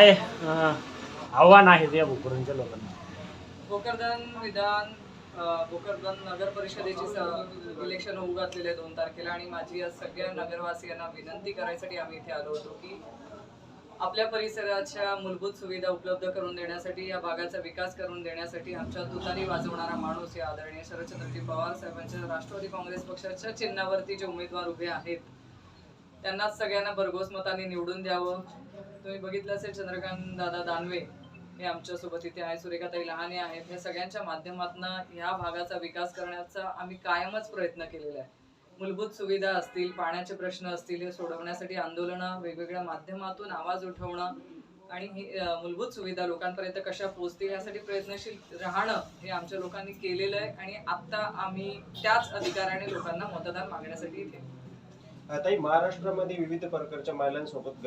काय अं, आव्हान आहे या भोकरांच्या लोकांना? भोकरदन विधान अ, भोकरदन नगर परिषदेची स- इलेक्शन होऊ घातलेले आहे दोन तारखेला आणि माझी या सगळ्या नगरवासियांना विनंती करायसाठी आम्ही इथे आलो होतो की आपल्या परिसराच्या मूलभूत सुविधा उपलब्ध करून देण्यासाठी या भागाचा विकास करून देण्यासाठी आमच्या तुतारी वाजवणारा माणूस या आदरणीय शरदचंद्रजी पवार साहेबांच्या राष्ट्रवादी काँग्रेस पक्षाच्या चिन्हावरती जे उमेदवार उभे आहेत त्यांनाच सगळ्यांना भरघोस मताने निवडून द्यावं. तुम्ही बघितलं असेल चंद्रकांत दादा दानवे हे आमच्यासोबत इथे आहे सुरेखाताई लहाने आहेत. हे सगळ्यांच्या माध्यमातून ह्या भागाचा विकास करण्याचा आम्ही कायमच प्रयत्न केलेला आहे. मूलभूत सुविधा असतील पाण्याचे प्रश्न असतील हे सोडवण्यासाठी आंदोलनं वेगवेगळ्या माध्यमातून आवाज उठवणं आणि ही मूलभूत सुविधा लोकांपर्यंत कशा पोहोचतील यासाठी प्रयत्नशील राहणं हे आमच्या लोकांनी केलेलं आहे आणि आता आम्ही त्याच अधिकाराने लोकांना मतदान मागण्यासाठी इथे ताई महाराष्ट्रामध्ये विविध प्रकारच्या महिलांसोबत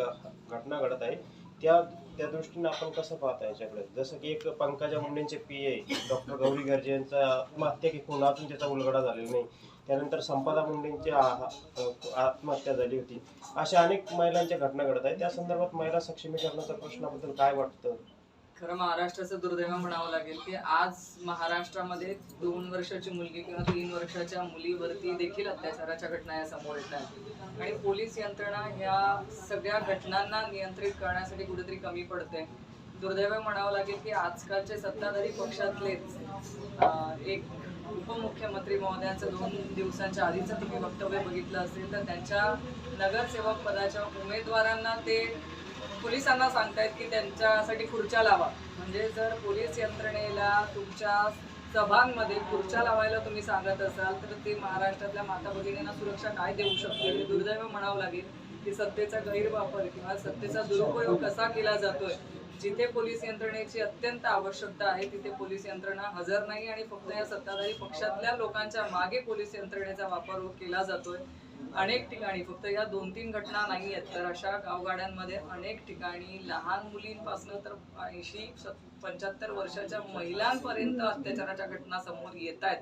घटना घडत आहे. त्या त्या दृष्टीने आपण कसं पाहता याच्याकडे? जसं की एक Pankaja मुंडेंचे P A doctor Gauri Garje यांचा आत्महत्या की कोणातून त्याचा उलगडा झालेला नाही. त्यानंतर संपदा मुंडेंची आत्महत्या झाली होती. अशा अनेक महिलांच्या घटना घडत आहेत. त्या संदर्भात महिला सक्षमीकरणाच्या प्रश्नाबद्दल काय वाटतं? खरं महाराष्ट्राचं दुर्दैव म्हणावं लागेल की आज महाराष्ट्रामध्ये दोन वर्षाची मुलगी किंवा तीन वर्षाच्या मुलीवरती देखील अत्याचाराच्या घटना या समोर येत आहेत. आणि पोलीस यंत्रणा ह्या सगळ्या घटनांना नियंत्रित करण्यासाठी कुठेतरी कमी पडते. दुर्दैव म्हणावं लागेल की आजकालचे सत्ताधारी पक्षातलेच एक उपमुख्यमंत्री महोदयांचं दोन दिवसांच्या आधीचं तुम्ही वक्तव्य बघितलं असेल तर त्यांच्या नगरसेवक पदाच्या उमेदवारांना ते पोलिसांना सांगतायत की त्यांच्यासाठी खुर्च्या लावा. म्हणजे जर पोलीस यंत्रणेला तुमच्या सभांमध्ये खुर्च्या लावायला तुम्ही सांगत असाल तर ते महाराष्ट्रातल्या माता भगिनींना सुरक्षा काय देऊ शकते? दुर्दैव म्हणावं लागेल की सत्तेचा गैरवापर किंवा सत्तेचा दुरुपयोग कसा केला जातोय? जिथे पोलीस यंत्रणेची अत्यंत आवश्यकता आहे तिथे पोलीस यंत्रणा हजर नाही आणि फक्त या सत्ताधारी पक्षातल्या लोकांच्या मागे पोलीस यंत्रणेचा वापर केला जातोय. अनेक ठिकाणी फक्त या दोन तीन घटना नाही आहेत तर अशा गावगाड्यांमध्ये अनेक ठिकाणी लहान मुलींपासून तर ऐंशी पंच्याहत्तर वर्षाच्या महिलांपर्यंत अत्याचाराच्या घटना समोर येत आहेत.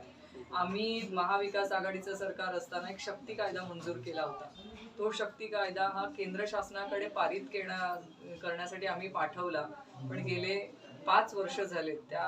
आम्ही महाविकास आघाडीचं सरकार असताना एक शक्ती कायदा मंजूर केला होता. तो शक्ती कायदा हा केंद्र शासनाकडे पारित केण्या करण्यासाठी आम्ही पाठवला. पण गेले पाच वर्ष झाले त्या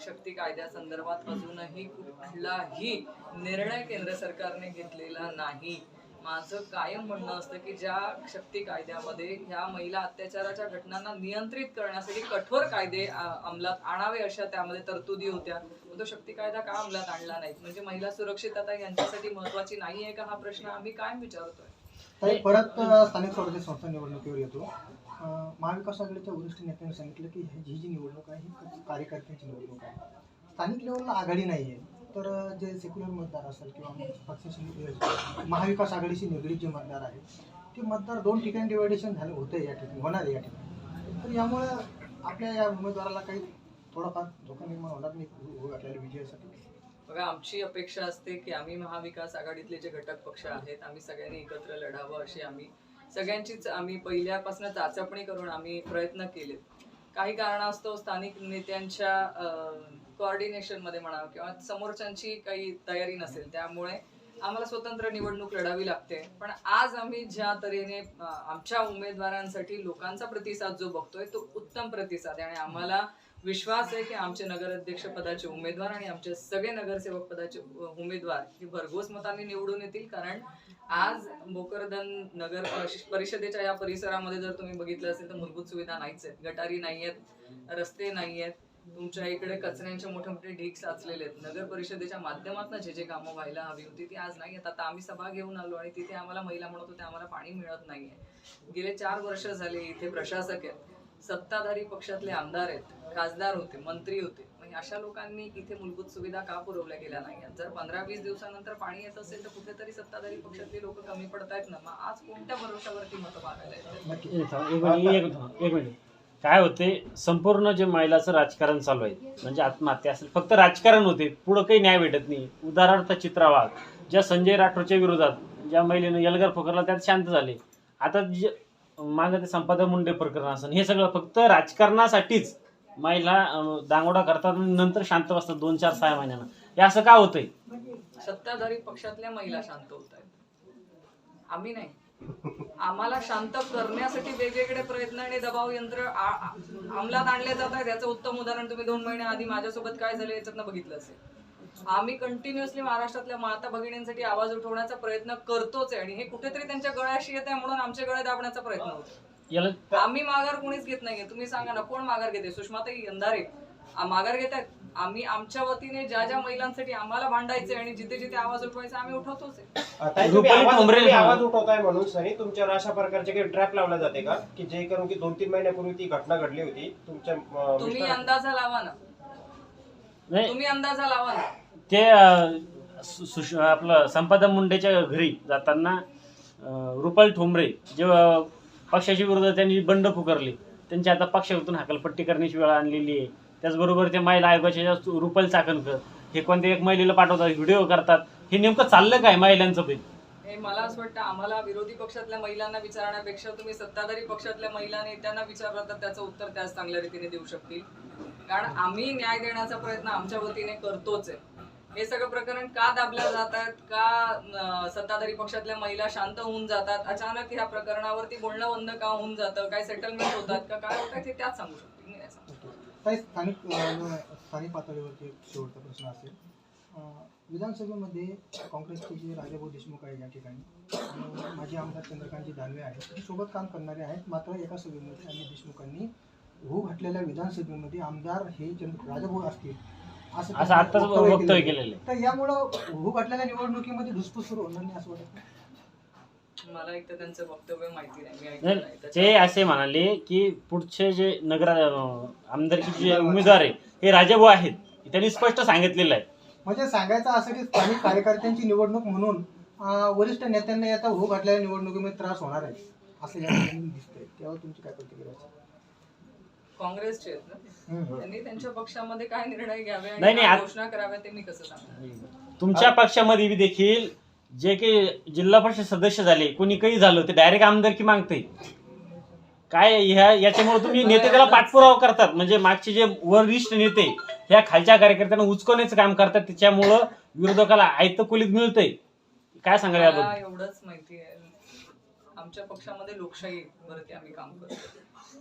शक्ती कायद्यासंदर्भात अजूनही कुठलाही निर्णय केंद्र सरकारने घेतलेला नाही. माझं कायम म्हणणं असतं की ज्या शक्ती कायद्यामध्ये ह्या महिला अत्याचाराच्या घटनांना नियंत्रित करण्यासाठी कठोर कायदे अंमलात आणावे अशा त्यामध्ये तरतुदी होत्या. तो शक्ती कायदा का अंमलात आणला नाही? म्हणजे महिला सुरक्षितता यांच्यासाठी महत्वाची नाहीये का हा प्रश्न? आम्ही कायम विचारतोय. परत स्थानिक स्वराज्य संस्था निवडणुकीवर येतो. महाविकास आघाडीच्या वरिष्ठ नेत्यांनी सांगितलं की ही जी निवडणूक आहे ही कार्यकर्त्यांची निवडणूक आहे. स्थानिक लेवलला आघाडी नाही आहे तर जे सेक्युलर मतदार असेल किंवा पक्षाशी महाविकास आघाडीशी निगडीत जे मतदार आहेत ते मतदार दोन ठिकाणी डिवायडेशन झालं होतं या ठिकाणी होणार आहे या ठिकाणी. तर यामुळं आपल्या या उमेदवाराला काही थोडाफार धोका निर्माण होणार नाही आपल्याला विजयासाठी. बघा आमची अपेक्षा असते की आम्ही महाविकास आघाडीतले जे घटक पक्ष आहेत आम्ही सगळ्यांनी एकत्र लढावं अशी आम्ही सगळ्यांचीच आम्ही पहिल्यापासून चाचपणी करून आम्ही प्रयत्न केले काही कारणास्तव स्थानिक नेत्यांच्या कोऑर्डिनेशनमध्ये म्हणा किंवा समोरच्यांची काही तयारी नसेल त्यामुळे आम्हाला स्वतंत्र निवडणूक लढावी लागते. पण आज आम्ही ज्या तऱ्हेने आमच्या उमेदवारांसाठी लोकांचा प्रतिसाद जो बघतोय तो उत्तम प्रतिसाद आहे. आणि आम्हाला विश्वास आहे की आमचे नगराध्यक्ष पदाचे उमेदवार आणि आमचे सगळे नगरसेवक पदाचे उमेदवार हे भरघोस मतांनी निवडून येतील. कारण आज भोकरदन नगर परिषदेच्या या परिसरामध्ये जर तुम्ही बघितलं असेल तर मूलभूत सुविधा नाहीच आहेत. गटारी नाही आहेत रस्ते नाही आहेत तुमच्या इकडे कचऱ्यांचे मोठे मोठे ढीक साचलेले आहेत. नगर परिषदेच्या माध्यमातून जे जे कामं व्हायला हवी होती ती आज नाही आहेत. आता आम्ही सभा घेऊन आलो आणि तिथे आम्हाला महिला म्हणत होत्या आम्हाला पाणी मिळत नाहीये. गेले चार वर्ष झाले इथे प्रशासक आहेत. सत्ताधारी पक्षातले आमदार आहेत खासदार होते मंत्री होते. म्हणजे अशा लोकांनी इथे मूलभूत सुविधा का पुरवल्या गेल्या नाही? जर पंधरा वीस दिवसानंतर पाणी येत असेल तर कुठेतरी सत्ताधारी पक्षातले लोक कमी पडतायत ना? मग आज कोणत्या भरोशावरती मतं मागायला काय होते संपूर्ण जे महिलाचं राजकारण चालू आहे म्हणजे आत्महत्या असेल फक्त राजकारण होते पुढं काही न्याय भेटत नाही. उदाहरणार्थ चित्रा वाघ ज्या संजय राठोडच्या विरोधात ज्या महिलेनं यलगर पकडला त्यात शांत झाले. आता जे माझं ते संपादक मुंडे प्रकरण असं. हे सगळं फक्त राजकारणासाठीच महिला दांगोडा करतात नंतर शांत बसतात दोन चार सहा महिन्यानं. हे असं का होतंय? सत्ताधारी पक्षातल्या महिला शांत होत आहेत. आम्ही नाही. आम्हाला शांत करण्यासाठी वेगवेगळे प्रयत्न आणि दबाव यंत्र अंमलात आणले जात आहेत. याचं उत्तम उदाहरण तुम्ही दोन महिने आधी माझ्यासोबत काय झालं याच्यातनं बघितलं असेल. आम्ही कंटिन्युअसली महाराष्ट्रातल्या माता भगिनींसाठी आवाज उठवण्याचा प्रयत्न करतोच आहे. आणि हे कुठेतरी त्यांच्या गळ्याशी येत आहे म्हणून आमचे गळे दाबण्याचा प्रयत्न होतो. याला आम्ही माघार कोणीच घेत नाहीये तुम्ही सांगा ना कोण माघार घेते? सुषमाताई यंदारे. माघार घेत आहेत. आम्ही आमच्या वतीने ज्या ज्या महिलांसाठी आम्हाला भांडायचे आणि जिथे जिथे आवाज उठवायचा आम्ही उठवतोच आहे. आता तुम्ही रुपाली आवाज उठवताय म्हणून सनी तुमच्यावर अशा प्रकारचे काही ट्रॅप लावला जाते का? की जे करून की दोन तीन महिन्यापूर्वी ती घटना घडली होती तुमच्या तुम्ही अंदाजा लावा ना. तुम्ही अंदाजा लावा ना. ते सु- सुश- आपलं संपादन मुंडेच्या घरी जाताना रुपाल ठोंबरे जे पक्षाच्या विरोधात त्यांनी बंड पुकारली त्यांची आता पक्षातून हकलपट्टी करण्याची वेळ आणलेली आहे. त्याचबरोबर ते महिला आयोगाच्या रुपाल चाकणकर हे कोणते एक महिलेला पाठवतात व्हिडिओ करतात हे नेमकं चाललं काय महिलांचं पण? हे मला असं वाटतं आम्हाला विरोधी पक्षातल्या महिलांना विचारण्यापेक्षा तुम्ही सत्ताधारी पक्षातल्या महिला नेत्यांना विचारलं तर त्याचं उत्तर त्याच चांगल्या रीतीने देऊ शकतील. कारण आम्ही न्याय देण्याचा प्रयत्न आमच्या वतीने करतोच आहे. हे सगळं प्रकरण का दाबल्या जात आहेत का सत्ताधारी पक्षातल्या महिला शांत होऊन जातात? अचानक ह्या प्रकरणावरती बोलणं बंद का होऊन जातं? काय सेटलमेंट होतात का? काय होतात हे त्याच सांगू शकते. मी नाही काही स्थानिक स्थानिक पातळीवरती शेवटचा प्रश्न असेल. विधानसभेमध्ये काँग्रेसचे जे राजाभाऊ देशमुख आहे या ठिकाणी माझे माजी आमदार चंद्रकांतजी दानवे आहेत सोबत काम करणारे आहेत. मात्र एका सभेमध्ये आणि देशमुखांनी होऊ घातलेल्या विधानसभेमध्ये आमदार हे चंद्र राजाभाऊ असतील असं आत्ताच वक्तव्य केलेलं आहे. तर यामुळं हो घातलेल्या निवडणुकीमध्ये धुसफूस सुरू होणार नाही असं वाटत नाही? मला एक तर त्यांचं वक्तव्य माहिती नाही मी ऐकलं नाही, नाही ते त्याच्यामुळे- असे म्हणाले की पुढचे जे नगर अं, आमदारकीचे जे उमेदवार आहे हे राजाभाऊ आहेत त्यांनी स्पष्ट सांगितलेलं आहे म्हणजे सांगायचं असं की स्थानिक कार्यकर्त्यांची निवडणूक म्हणून अं, वरिष्ठ नेत्यांना आता हो घातलेल्या निवडणुकीमध्ये त्रास होणार आहे असं या ठिकाणी दिसतंय तेव्हा तुमची काय प्रतिक्रिया असेल? काँग्रेसचे आहेत ना? हम्म. त्यांनी त्यांच्या पक्षामध्ये काय निर्णय घ्यावे आणि नाही, नाही, काय आत- घोषणा कराव्या ते मी कसं सांगणार? तुमच्या पक्षामध्ये बी देखील जे काही जिल्हा परिषद सदस्य झाले कोणी काही झालं ते डायरेक्ट आमदारकी मागते काय ह्या याच्यामुळे तुम्ही नेते त्याला पाठपुरावा करतात. म्हणजे मागचे जे वरिष्ठ नेते ह्या खालच्या कार्यकर्त्यांना उचकवण्याचं काम करतात त्याच्यामुळं विरोधकाला आयत कुलीत मिळतंय. काय मला याबद्दल? एवढंच माहिती आहे. आमच्या पक्षामध्ये लोकशाही वरती आम्ही काम करतो.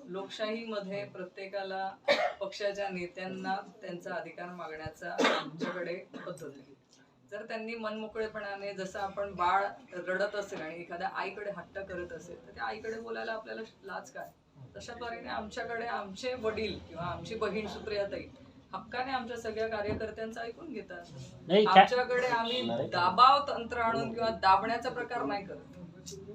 लोकशाहीमध्ये प्रत्येकाला पक्षाच्या नेत्यांना त्यांचा अधिकार मागण्याचा आमच्याकडे पद्धत आहे. जर त्यांनी मनमोकळेपणाने जसं आपण बाळ रडत असेल आणि एखाद्या आईकडे हट्ट करत असेल तर त्या आईकडे बोलायला आपल्याला लाज काय? तशा तऱ्हेने आमच्याकडे आमचे वडील किंवा आमची बहीण सुप्रियाताई हक्काने आमच्या सगळ्या कार्यकर्त्यांचं ऐकून घेतात. आमच्याकडे आम्ही दाबाव तंत्र आणून किंवा दाबण्याचा प्रकार नाही करत.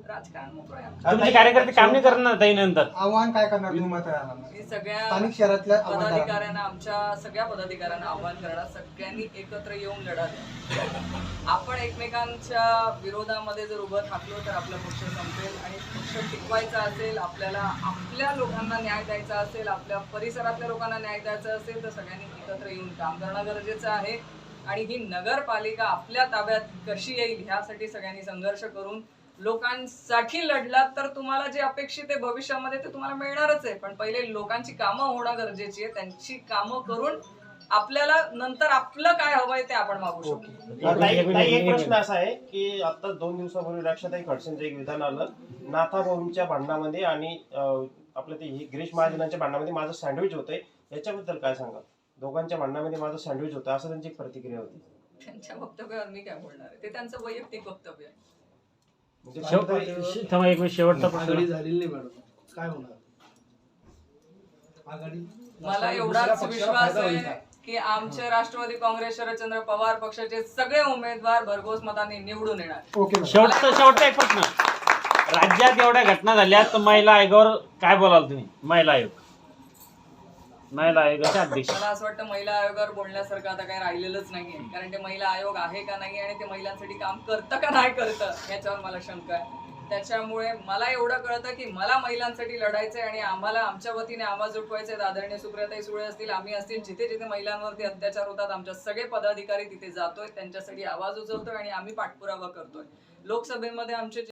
राजकारण मोकळं आहे आमचं. तुमचे कार्यकर्ते काम नाही करणार ताई नंतर? आव्हान काय करणार तुम्ही मतदारांना? मी सगळ्या स्थानिक शहरातल्या पदाधिकाऱ्यांना आमच्या सगळ्या पदाधिकाऱ्यांना आव्हान करणार सगळ्यांनी एकत्र येऊन लढा द्या. आपण एकमेकांच्या विरोधामध्ये जर उभं थाकलो तर आपला पक्ष संपेल आणि पक्ष टिकवायचा असेल आपल्याला आपल्या लोकांना न्याय द्यायचा असेल आपल्या परिसरातल्या लोकांना न्याय द्यायचा असेल तर सगळ्यांनी एकत्र येऊन काम करणं गरजेचं आहे. आणि ही नगरपालिका आपल्या ताब्यात कशी येईल ह्यासाठी सगळ्यांनी संघर्ष करून लोकांसाठी लढलात तर तुम्हाला जे अपेक्षित आहे भविष्यामध्ये ते तुम्हाला मिळणारच आहे. पण पहिले लोकांची कामं होणं गरजेची आहे. त्यांची कामं करून आपल्याला नंतर आपलं काय हवंय ते आपण मागू शकतो एक प्रश्न असा आहे की आता दोन दिवसापूर्वी रक्षाताई खडसेंचं एक विधान आलं. नाथाभाऊंच्या भांडणामध्ये आणि आपलं ते गिरीश महाजनांच्या भांडणामध्ये माझं सँडविच होतंय. याच्याबद्दल काय सांगा दोघांच्या भांडणामध्ये माझं सँडविच होतं. असं त्यांची एक प्रतिक्रिया होती. त्यांच्या वक्तव्यावर मी काय बोलणार आहे? ते त्यांचं वैयक्तिक वक्तव्य आहे. शेव- थांबा एक शेवटचा आघाडी प्रश्न. झालेली नाही मॅडम. काय होणार? आघाडी मला दुसऱ्या एवढाच पक्षाला विश्वास फायदा होईल आहे का? की आमचे राष्ट्रवादी काँग्रेस शरदचंद्र पवार पक्षाचे सगळे उमेदवार भरघोस मतांनी निवडून येणार. Okay madam. शेवटचा शेवटचा एक प्रश्न. राज्यात एवढ्या घटना झाल्या तर महिला आयोगावर काय बोलाल तुम्ही? महिला आयोग. महिला आयोगाचे अध्यक्ष. मला असं वाटतं महिला आयोगावर बोलण्यासारखं आता काही राहिलेलंच नाहीये. कारण ते महिला आयोग आहे का नाही आणि ते महिलांसाठी काम करतं का नाही करतं याच्यावर मला शंका आहे. त्याच्यामुळे मला एवढं कळतं की मला महिलांसाठी लढायचंय आणि आम्हाला आमच्या वतीने आवाज उठवायचे आदरणीय सुप्रियाताई सुळे असतील आम्ही असतील जिथे जिथे महिलांवरती अत्याचार होतात आमच्या सगळे पदाधिकारी तिथे जातोय त्यांच्यासाठी आवाज उचलतोय आणि आम्ही पाठपुरावा करतोय. लोकसभेमध्ये आमचे